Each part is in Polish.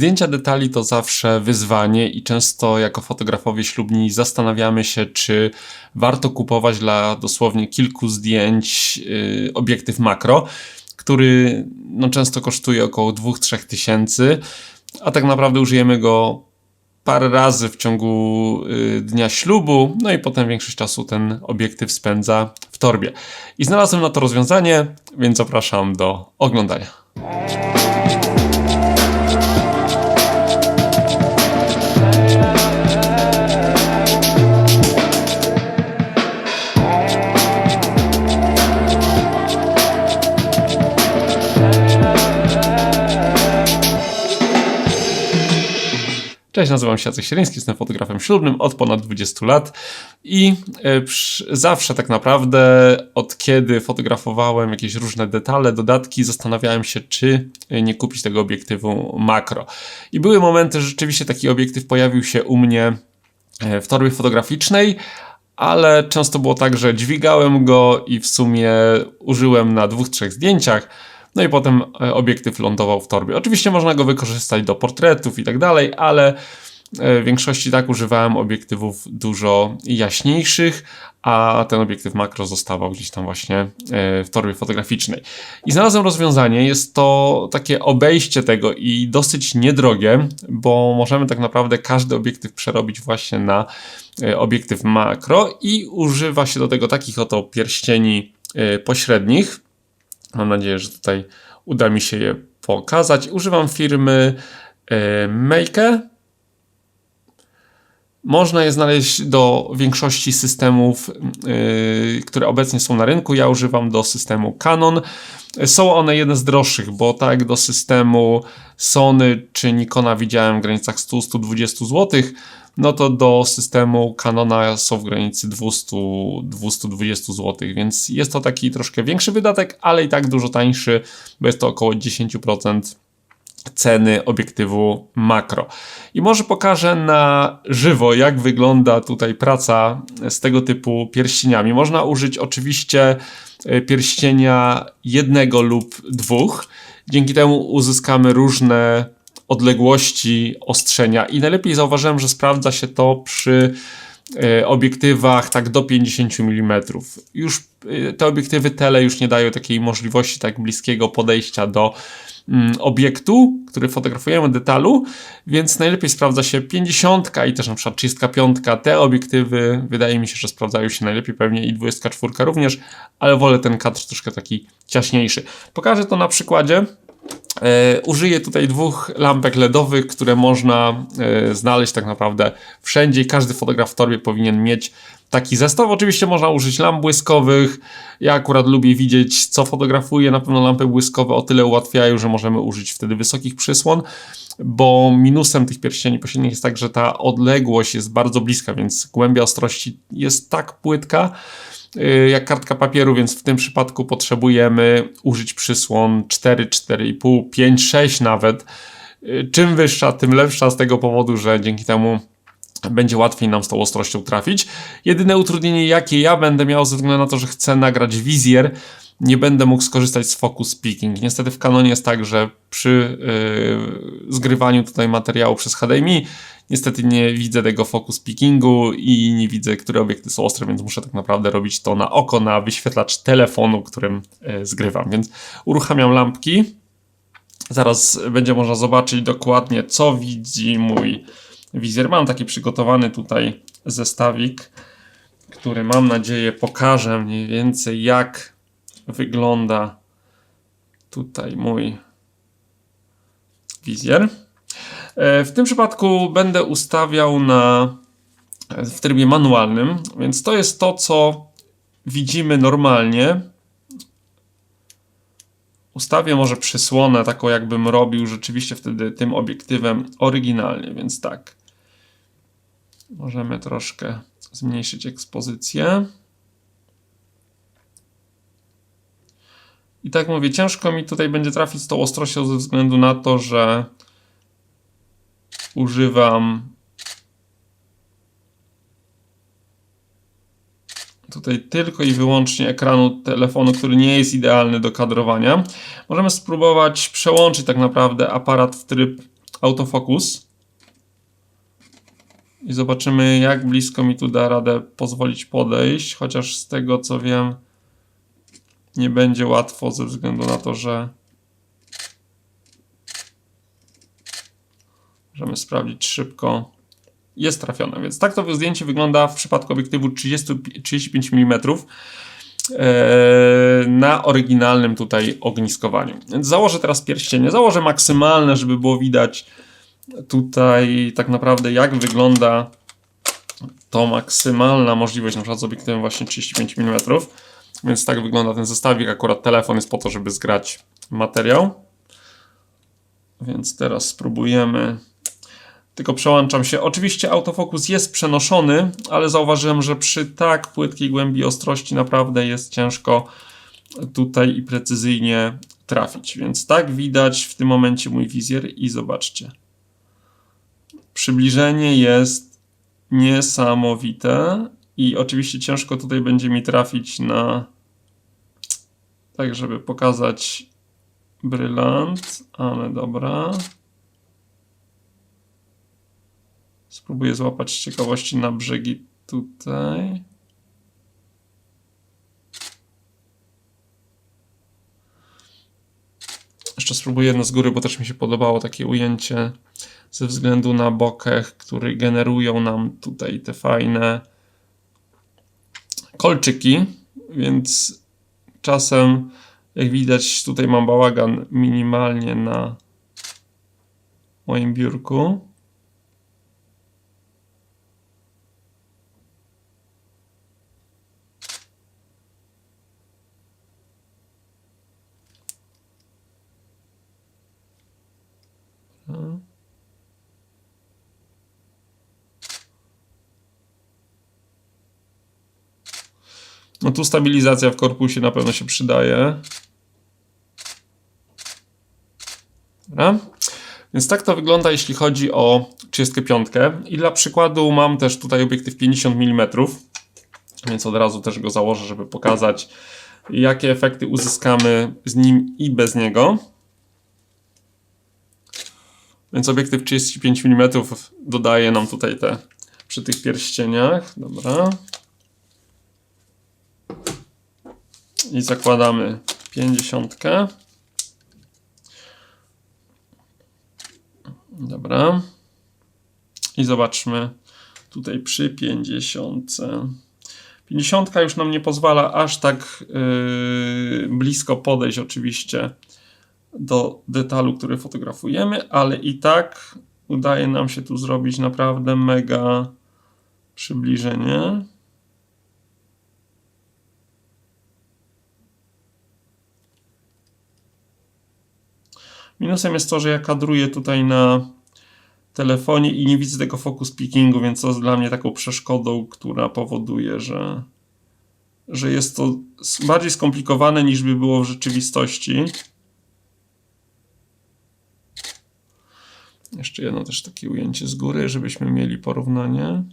Zdjęcia detali to zawsze wyzwanie i często jako fotografowie ślubni zastanawiamy się, czy warto kupować dla dosłownie kilku zdjęć yy, obiektyw makro, który no, często kosztuje około 2-3 tysięcy, a tak naprawdę użyjemy go parę razy w ciągu y, dnia ślubu, no i potem większość czasu ten obiektyw spędza w torbie. I znalazłem na to rozwiązanie, więc zapraszam do oglądania. Cześć, nazywam się Jacek Sieleński, jestem fotografem ślubnym od ponad 20 lat i e, zawsze tak naprawdę od kiedy fotografowałem jakieś różne detale, dodatki, zastanawiałem się, czy nie kupić tego obiektywu makro. I były momenty, że rzeczywiście taki obiektyw pojawił się u mnie e, w torbie fotograficznej, ale często było tak, że dźwigałem go i w sumie użyłem na dwóch, trzech zdjęciach, no i potem e, obiektyw lądował w torbie. Oczywiście można go wykorzystać do portretów i tak dalej, ale e, w większości tak używałem obiektywów dużo jaśniejszych, a ten obiektyw makro zostawał gdzieś tam właśnie e, w torbie fotograficznej. I znalazłem rozwiązanie, jest to takie obejście tego i dosyć niedrogie, bo możemy tak naprawdę każdy obiektyw przerobić właśnie na obiektyw makro i używa się do tego takich oto pierścieni pośrednich, Mam nadzieję, że tutaj uda mi się je pokazać. Używam firmy e, Make. Można je znaleźć do większości systemów, yy, które obecnie są na rynku. Ja używam do systemu Canon. Są one jedne z droższych, bo tak do systemu Sony czy Nikona widziałem w granicach 100-120 zł, no to do systemu Canona są w granicy 200-220 zł, więc jest to taki troszkę większy wydatek, ale i tak dużo tańszy, bo jest to około 10% ceny obiektywu makro. I może pokażę na żywo, jak wygląda tutaj praca z tego typu pierścieniami. Można użyć oczywiście e, pierścienia jednego lub dwóch. Dzięki temu uzyskamy różne odległości ostrzenia i najlepiej zauważyłem, że sprawdza się to przy e, obiektywach tak do 50 mm. Już e, te obiektywy tele już nie dają takiej możliwości tak bliskiego podejścia do mm, obiektu, który fotografujemy detalu, więc najlepiej sprawdza się 50 i też na przykład 35. Te obiektywy wydaje mi się, że sprawdzają się najlepiej pewnie i 24 również, ale wolę ten kadr troszkę taki ciaśniejszy. Pokażę to na przykładzie. E, użyję tutaj dwóch lampek LEDowych, które można e, znaleźć tak naprawdę wszędzie każdy fotograf w torbie powinien mieć taki zestaw. Oczywiście można użyć lamp błyskowych. Ja akurat lubię widzieć, co fotografuję. Na pewno lampy błyskowe o tyle ułatwiają, że możemy użyć wtedy wysokich przysłon, bo minusem tych pierścieni pośrednich jest tak, że ta odległość jest bardzo bliska, więc głębia ostrości jest tak płytka, jak kartka papieru, więc w tym przypadku potrzebujemy użyć przysłon 4, 4,5, 5, 6 nawet. Y, czym wyższa, tym lepsza z tego powodu, że dzięki temu będzie łatwiej nam z tą ostrością trafić. Jedyne utrudnienie, jakie ja będę miał, ze względu na to, że chcę nagrać wizjer, nie będę mógł skorzystać z focus speaking. Niestety w Canonie jest tak, że przy yy, zgrywaniu tutaj materiału przez HDMI niestety nie widzę tego focus pickingu i nie widzę, które obiekty są ostre, więc muszę tak naprawdę robić to na oko, na wyświetlacz telefonu, którym yy, zgrywam. Więc uruchamiam lampki. Zaraz będzie można zobaczyć dokładnie, co widzi mój wizjer. Mam taki przygotowany tutaj zestawik, który mam nadzieję pokaże mniej więcej jak wygląda tutaj mój wizjer. E, w tym przypadku będę ustawiał na w trybie manualnym, więc to jest to, co widzimy normalnie. Ustawię może przysłonę taką, jakbym robił rzeczywiście wtedy tym obiektywem oryginalnie, więc tak. Możemy troszkę zmniejszyć ekspozycję. I tak mówię, ciężko mi tutaj będzie trafić z tą ostrością ze względu na to, że używam tutaj tylko i wyłącznie ekranu telefonu, który nie jest idealny do kadrowania. Możemy spróbować przełączyć tak naprawdę aparat w tryb autofokus. I zobaczymy, jak blisko mi tu da radę pozwolić podejść, chociaż z tego co wiem, nie będzie łatwo ze względu na to, że możemy sprawdzić szybko. Jest trafione, więc tak to zdjęcie wygląda w przypadku obiektywu 30, 35 mm na oryginalnym tutaj ogniskowaniu. Więc założę teraz pierścienie. Założę maksymalne, żeby było widać tutaj tak naprawdę jak wygląda to maksymalna możliwość na przykład z obiektywem właśnie 35 mm. Więc tak wygląda ten zestawik. Akurat telefon jest po to, żeby zgrać materiał. Więc teraz spróbujemy. Tylko przełączam się. Oczywiście autofokus jest przenoszony, ale zauważyłem, że przy tak płytkiej głębi ostrości naprawdę jest ciężko tutaj i precyzyjnie trafić. Więc tak widać w tym momencie mój wizjer i zobaczcie. Przybliżenie jest niesamowite i oczywiście ciężko tutaj będzie mi trafić na tak, żeby pokazać brylant, ale dobra. Spróbuję złapać ciekawości na brzegi tutaj. Jeszcze spróbuję jedno z góry, bo też mi się podobało takie ujęcie ze względu na bokech, który generują nam tutaj te fajne kolczyki, więc czasem jak widać tutaj mam bałagan minimalnie na moim biurku. No tu stabilizacja w korpusie na pewno się przydaje. Dobra. Więc tak to wygląda, jeśli chodzi o 35. I dla przykładu mam też tutaj obiektyw 50 mm, więc od razu też go założę, żeby pokazać, jakie efekty uzyskamy z nim i bez niego. Więc obiektyw 35 mm dodaje nam tutaj te przy tych pierścieniach. Dobra. I zakładamy 50. Dobra. I zobaczmy tutaj przy 50. 50 już nam nie pozwala aż tak yy, blisko podejść oczywiście do detalu, który fotografujemy, ale i tak udaje nam się tu zrobić naprawdę mega przybliżenie. Minusem jest to, że ja kadruję tutaj na telefonie i nie widzę tego focus pickingu, więc to jest dla mnie taką przeszkodą, która powoduje, że, że jest to bardziej skomplikowane niż by było w rzeczywistości. Jeszcze jedno też takie ujęcie z góry, żebyśmy mieli porównanie.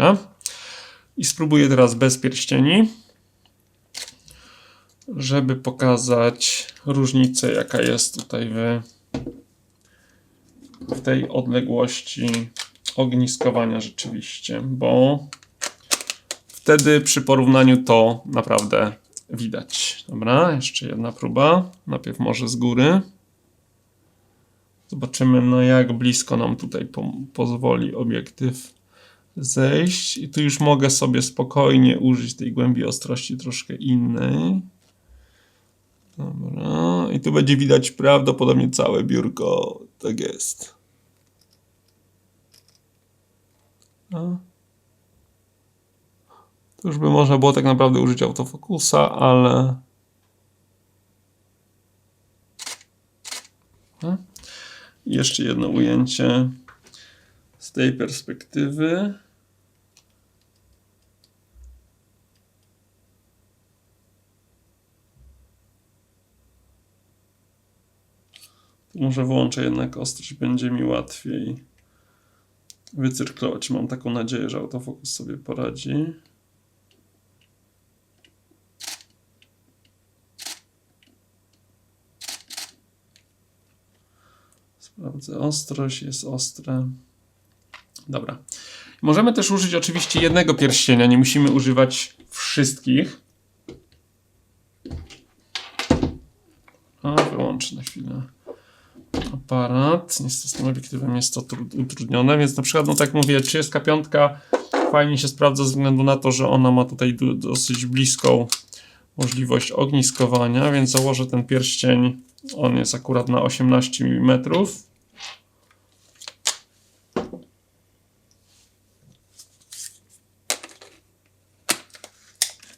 A? I spróbuję teraz bez pierścieni, żeby pokazać różnicę, jaka jest tutaj w, w tej odległości ogniskowania rzeczywiście, bo wtedy przy porównaniu to naprawdę widać. Dobra, jeszcze jedna próba. Najpierw może z góry. Zobaczymy, no jak blisko nam tutaj po pozwoli obiektyw zejść i tu już mogę sobie spokojnie użyć tej głębi ostrości troszkę innej. Dobra, i tu będzie widać prawdopodobnie całe biurko. Tak jest. A. To już by można było tak naprawdę użyć autofokusa, ale... A. Jeszcze jedno ujęcie z tej perspektywy. Może włączę jednak ostrość, będzie mi łatwiej wycyrklować. Mam taką nadzieję, że autofokus sobie poradzi. Sprawdzę ostrość, jest ostre. Dobra. Możemy też użyć oczywiście jednego pierścienia, nie musimy używać wszystkich. A, wyłączę na chwilę aparat. Niestety z tym obiektywem jest to tru- utrudnione, więc na przykład, no tak mówię, 35 fajnie się sprawdza ze względu na to, że ona ma tutaj dosyć bliską możliwość ogniskowania, więc założę ten pierścień. On jest akurat na 18 mm.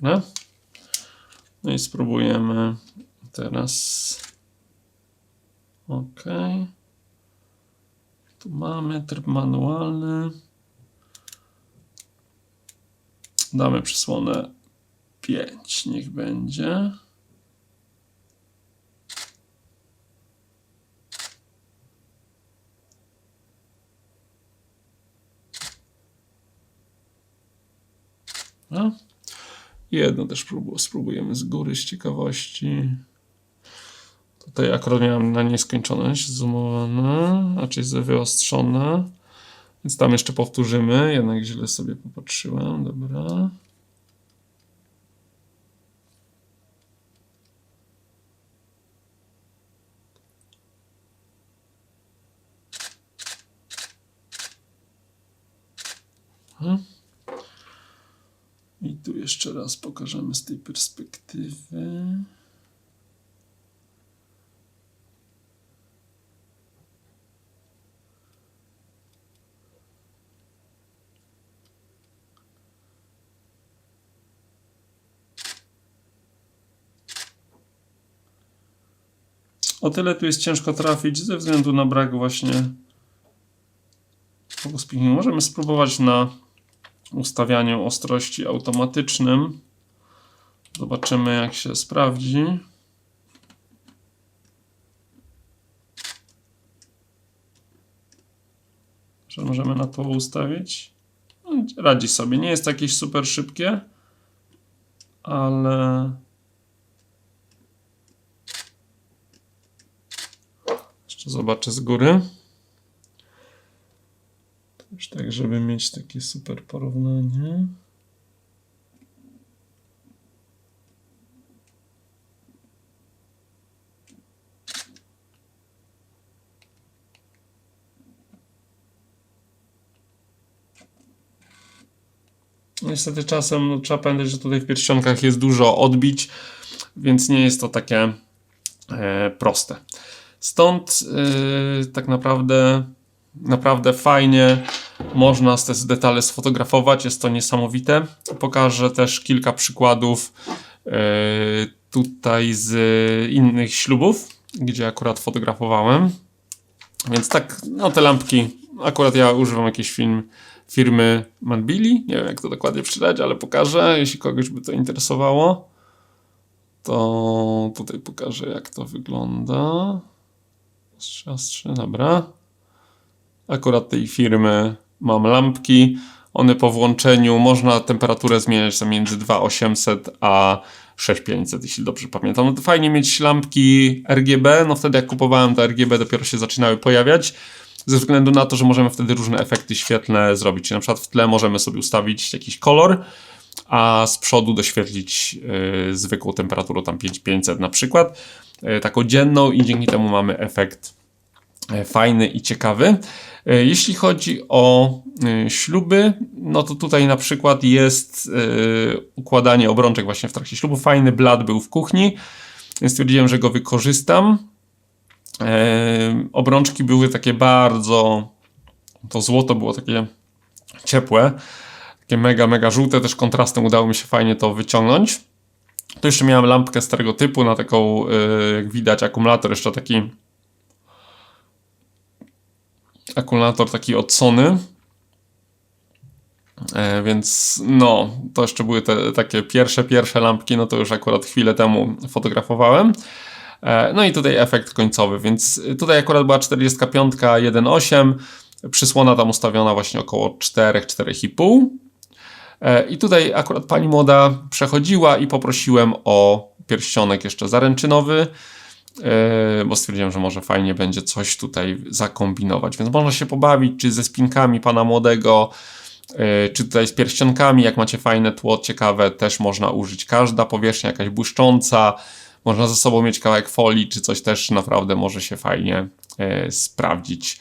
Dobra. No i spróbujemy teraz. Ok. Tu mamy tryb manualny. Damy przysłonę 5, niech będzie. No. Jedno też prób- spróbujemy z góry z ciekawości. Tutaj akurat miałem na nieskończoność zoomowane, raczej wyostrzone. Więc tam jeszcze powtórzymy, jednak źle sobie popatrzyłem, dobra. Tu jeszcze raz pokażemy z tej perspektywy. O tyle tu jest ciężko trafić ze względu na brak właśnie focus picking. Możemy spróbować na ustawianiu ostrości automatycznym. Zobaczymy jak się sprawdzi. Że możemy na to ustawić. No, Radzi sobie. Nie jest jakieś super szybkie, ale Jeszcze zobaczę z góry. Też tak, żeby mieć takie super porównanie. Niestety czasem no, trzeba pamiętać, że tutaj w pierścionkach jest dużo odbić, więc nie jest to takie e, proste. Stąd yy, tak naprawdę naprawdę fajnie można te detale sfotografować, jest to niesamowite. Pokażę też kilka przykładów yy, tutaj z innych ślubów, gdzie akurat fotografowałem. Więc tak, no te lampki, akurat ja używam jakiejś film, firmy Manbili, nie wiem jak to dokładnie przeczytać, ale pokażę, jeśli kogoś by to interesowało. To tutaj pokażę jak to wygląda. Ostrze, ostrze, dobra. Akurat tej firmy mam lampki. One po włączeniu można temperaturę zmieniać między 2800 a 6500, jeśli dobrze pamiętam. No to fajnie mieć lampki RGB. No wtedy jak kupowałem te RGB dopiero się zaczynały pojawiać. Ze względu na to, że możemy wtedy różne efekty świetlne zrobić. Na przykład w tle możemy sobie ustawić jakiś kolor, a z przodu doświetlić yy, zwykłą temperaturą, tam 5500 na przykład, yy, taką dzienną i dzięki temu mamy efekt fajny i ciekawy. Yy, Jeśli chodzi o yy, śluby, no to tutaj na przykład jest układanie obrączek właśnie w trakcie ślubu. Fajny blat był w kuchni, stwierdziłem, że go wykorzystam. Obrączki były takie bardzo, to złoto było takie ciepłe, takie mega, mega żółte, też kontrastem udało mi się fajnie to wyciągnąć. Tu jeszcze miałem lampkę starego typu na taką, jak widać, akumulator jeszcze taki akumulator taki od Sony. E, więc no, to jeszcze były te takie pierwsze, pierwsze lampki, no to już akurat chwilę temu fotografowałem. E, no i tutaj efekt końcowy, więc tutaj akurat była 45 1.8. Przysłona tam ustawiona właśnie około 4-4,5. E, I tutaj akurat pani młoda przechodziła i poprosiłem o pierścionek jeszcze zaręczynowy, bo stwierdziłem, że może fajnie będzie coś tutaj zakombinować. Więc można się pobawić, czy ze spinkami pana młodego, e, czy tutaj z pierścionkami. Jak macie fajne tło, ciekawe, też można użyć każda powierzchnia jakaś błyszcząca. Można ze sobą mieć kawałek folii, czy coś też naprawdę może się fajnie sprawdzić.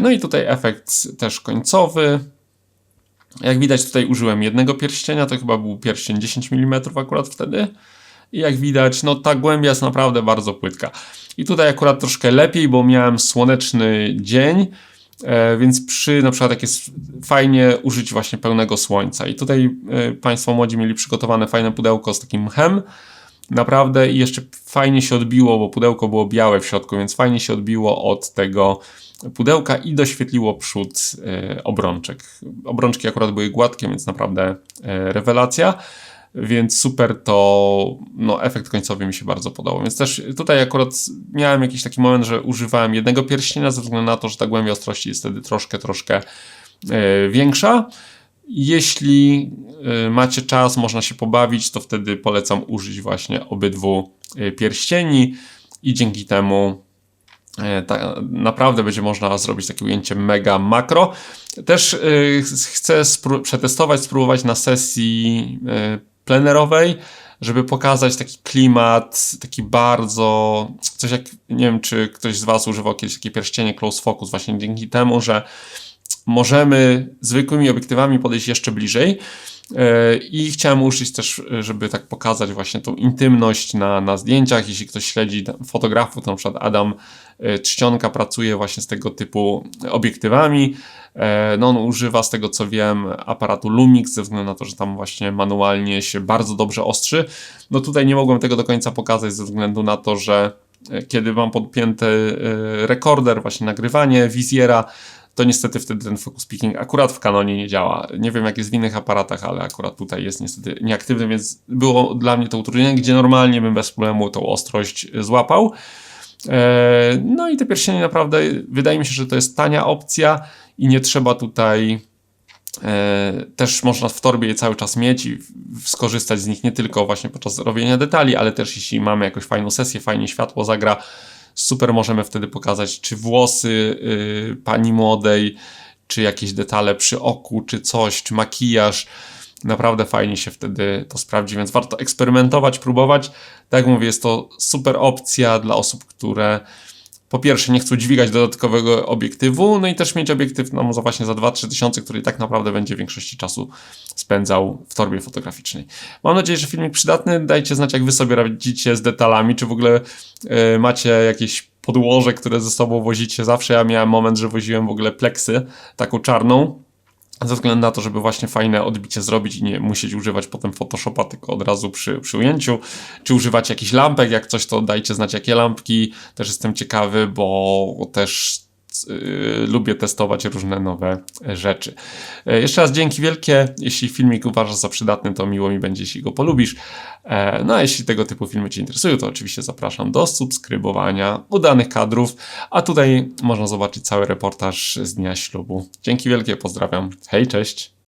No i tutaj efekt też końcowy. Jak widać tutaj użyłem jednego pierścienia, to chyba był pierścień 10 mm akurat wtedy. I jak widać, no ta głębia jest naprawdę bardzo płytka. I tutaj akurat troszkę lepiej, bo miałem słoneczny dzień, e, więc przy na przykład jak jest fajnie użyć właśnie pełnego słońca. I tutaj e, Państwo młodzi mieli przygotowane fajne pudełko z takim mchem. Naprawdę i jeszcze fajnie się odbiło, bo pudełko było białe w środku, więc fajnie się odbiło od tego pudełka i doświetliło przód e, obrączek. Obrączki akurat były gładkie, więc naprawdę rewelacja. Więc super to, no efekt końcowy mi się bardzo podobał. Więc też tutaj akurat miałem jakiś taki moment, że używałem jednego pierścienia ze względu na to, że ta głębia ostrości jest wtedy troszkę, troszkę e, większa. Jeśli macie czas, można się pobawić, to wtedy polecam użyć właśnie obydwu pierścieni i dzięki temu E, naprawdę będzie można zrobić takie ujęcie mega makro. Też chcę spró przetestować, spróbować na sesji plenerowej, żeby pokazać taki klimat, taki bardzo, coś jak, nie wiem, czy ktoś z Was używał kiedyś takie pierścienie close focus, właśnie dzięki temu, że możemy zwykłymi obiektywami podejść jeszcze bliżej. E, I chciałem użyć też, żeby tak pokazać właśnie tą intymność na, na zdjęciach. Jeśli ktoś śledzi fotografów, to na przykład Adam e, Trzcionka pracuje właśnie z tego typu obiektywami. E, no on używa z tego co wiem aparatu Lumix ze względu na to, że tam właśnie manualnie się bardzo dobrze ostrzy. No tutaj nie mogłem tego do końca pokazać ze względu na to, że kiedy mam podpięty rekorder, właśnie nagrywanie wizjera, to niestety wtedy ten focus picking akurat w Canonie nie działa. Nie wiem jak jest w innych aparatach, ale akurat tutaj jest niestety nieaktywny, więc było dla mnie to utrudnienie, gdzie normalnie bym bez problemu tą ostrość złapał. E, no i te pierścienie naprawdę, wydaje mi się, że to jest tania opcja i nie trzeba tutaj e, też można w torbie je cały czas mieć i skorzystać z nich nie tylko właśnie podczas robienia detali, ale też jeśli mamy jakąś fajną sesję, fajnie światło zagra, super możemy wtedy pokazać, czy włosy yy, pani młodej, czy jakieś detale przy oku, czy coś, czy makijaż. Naprawdę fajnie się wtedy to sprawdzi, więc warto eksperymentować, próbować. Tak jak mówię, jest to super opcja dla osób, które po pierwsze nie chcą dźwigać dodatkowego obiektywu, no i też mieć obiektyw no, za właśnie za 2-3 tysiące, który tak naprawdę będzie większości czasu spędzał w torbie fotograficznej. Mam nadzieję, że filmik przydatny. Dajcie znać, jak wy sobie radzicie z detalami, czy w ogóle yy, macie jakieś podłoże, które ze sobą wozicie. Zawsze ja miałem moment, że woziłem w ogóle pleksy, taką czarną, ze względu na to, żeby właśnie fajne odbicie zrobić i nie musieć używać potem Photoshopa, tylko od razu przy, przy ujęciu. Czy używać jakichś lampek, jak coś, to dajcie znać jakie lampki. Też jestem ciekawy, bo też lubię testować różne nowe rzeczy. E, jeszcze raz dzięki wielkie. Jeśli filmik uważasz za przydatny, to miło mi będzie, jeśli go polubisz. E, no a jeśli tego typu filmy Cię interesują, to oczywiście zapraszam do subskrybowania udanych kadrów, a tutaj można zobaczyć cały reportaż z dnia ślubu. Dzięki wielkie, pozdrawiam. Hej, cześć!